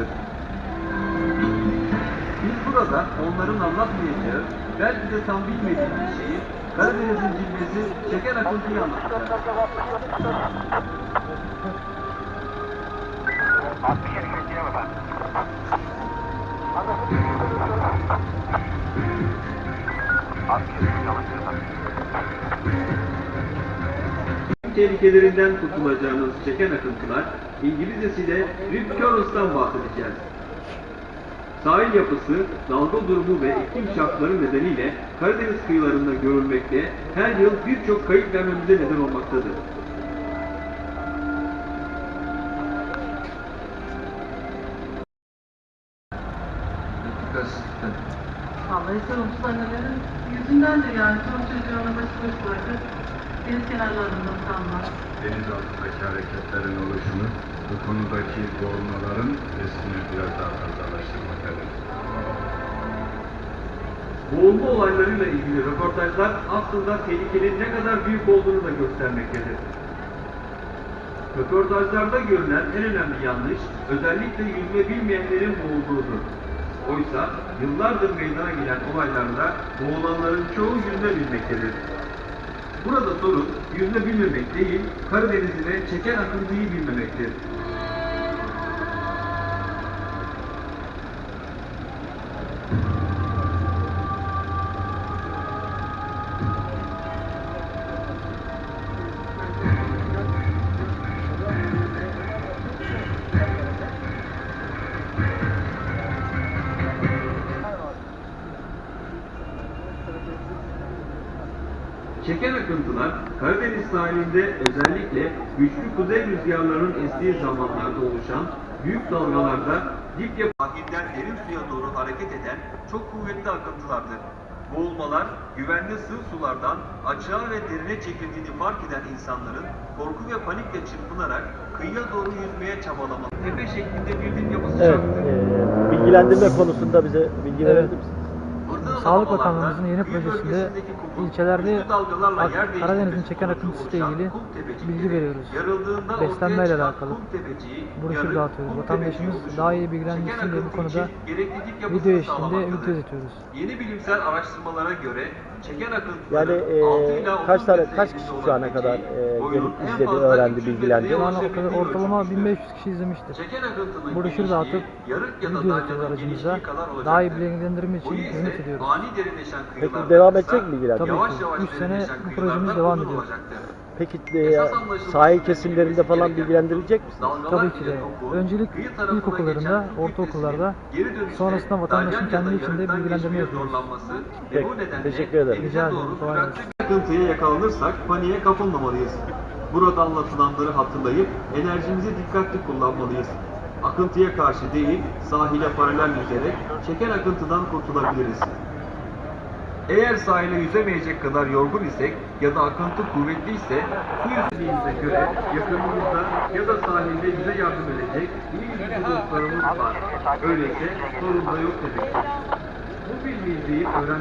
olacaktır. Biz burada onların anlatmayacağı, belki de tam bilmediği bir şeyi Karadeniz'in cilvesi çeken akıntıyı anlatacağız. Tehlikelerinden kurtulacağınız çeken akıntılar İngilizcesiyle Rip Currents'tan bahsedeceğiz. Sahil yapısı, dalga durumu ve iklim şartları nedeniyle Karadeniz kıyılarında görülmekte, her yıl birçok kayıp vermemize neden olmaktadır. Vallahi sorumsuz annelerin yüzündendir yani. Çoluk çocuğuna başı boş bırakıp deniz kenarlarında kalmak. deniz altındaki hareketlerin oluşumu bu konudaki boğulmaların riskini biraz daha fazlalaştırmaktadır. Boğulma olaylarıyla ilgili röportajlar aslında tehlikenin ne kadar büyük olduğunu da göstermektedir. Röportajlarda görülen en önemli yanlış, özellikle yüzme bilmeyenlerin boğulduğudur. Oysa yıllardır meydana gelen olaylarda boğulanların çoğu yüzme bilmektedir. Burada sorun yüzme bilmemek değil, Karadeniz'i ve çeken akıntıyı bilmemektir. Çeken akıntılar Karadeniz sahilinde özellikle güçlü kuzey rüzgarlarının estiği zamanlarda oluşan büyük dalgalarda dip yapı sahilden derin suya doğru hareket eden çok kuvvetli akıntılardır. Boğulmalar güvenli sığ sulardan açığa ve derine çekildiğini fark eden insanların korku ve panikle çırpınarak kıyıya doğru yüzmeye çabalamalı. Tepe şeklinde bir dip yapısı Evet, çarptı. e, bilgilendirme konusunda bize bilgi Evet. verebilir misiniz? Sağlık Bakanlığımızın yeni projesinde ilçelerde Karadeniz'in çeken sonucu akıntısı ile oluşan ilgili bilgi veriyoruz. Beslenmeyle alakalı broşür dağıtıyoruz. Vatandaşımız daha iyi bilgilendirsin diye bu konuda video eşliğinde video üretiyoruz. Yeni bilimsel araştırmalara göre Yani e, 6 ila 30 kaç tane kaç kişi şu ana kadar e, gelip izledi, öğrendi, 300 bilgilendi? Şu ulaşabildiği ortalama ölçülmüştür. 1500 kişi izlemiştir. Broşür dağıtıp video genişliği kadar Daha iyi bilgilendirme için hizmet ediyoruz. Peki devam edecek mi bilgilendirme? Tabii ki. yavaş Üç sene derinleşen bu projemiz devam ediyor. Peki e, sahil kesimlerinde falan gereken bilgilendirecek misiniz? Tabii ki de. Öncelik ilkokullarında, ortaokullarda, sonrasında vatandaşın kendi içinde bilgilendirme yapıyoruz. Peki, teşekkür ederim. Rica ederim, kolay gelsin. bir akıntıya yakalanırsak paniğe kapılmamalıyız. Burada anlatılanları hatırlayıp enerjimizi dikkatli kullanmalıyız. Akıntıya karşı değil, sahile paralel yüzerek çeken akıntıdan kurtulabiliriz. Eğer sahile yüzemeyecek kadar yorgun isek ya da akıntı kuvvetliyse su yüzeyimize göre yakınımızda ya da sahilde bize yardım edecek iyi yüzücü dostlarımız var. Öyleyse sorun da yok demektir. Bu bilgiyi öğren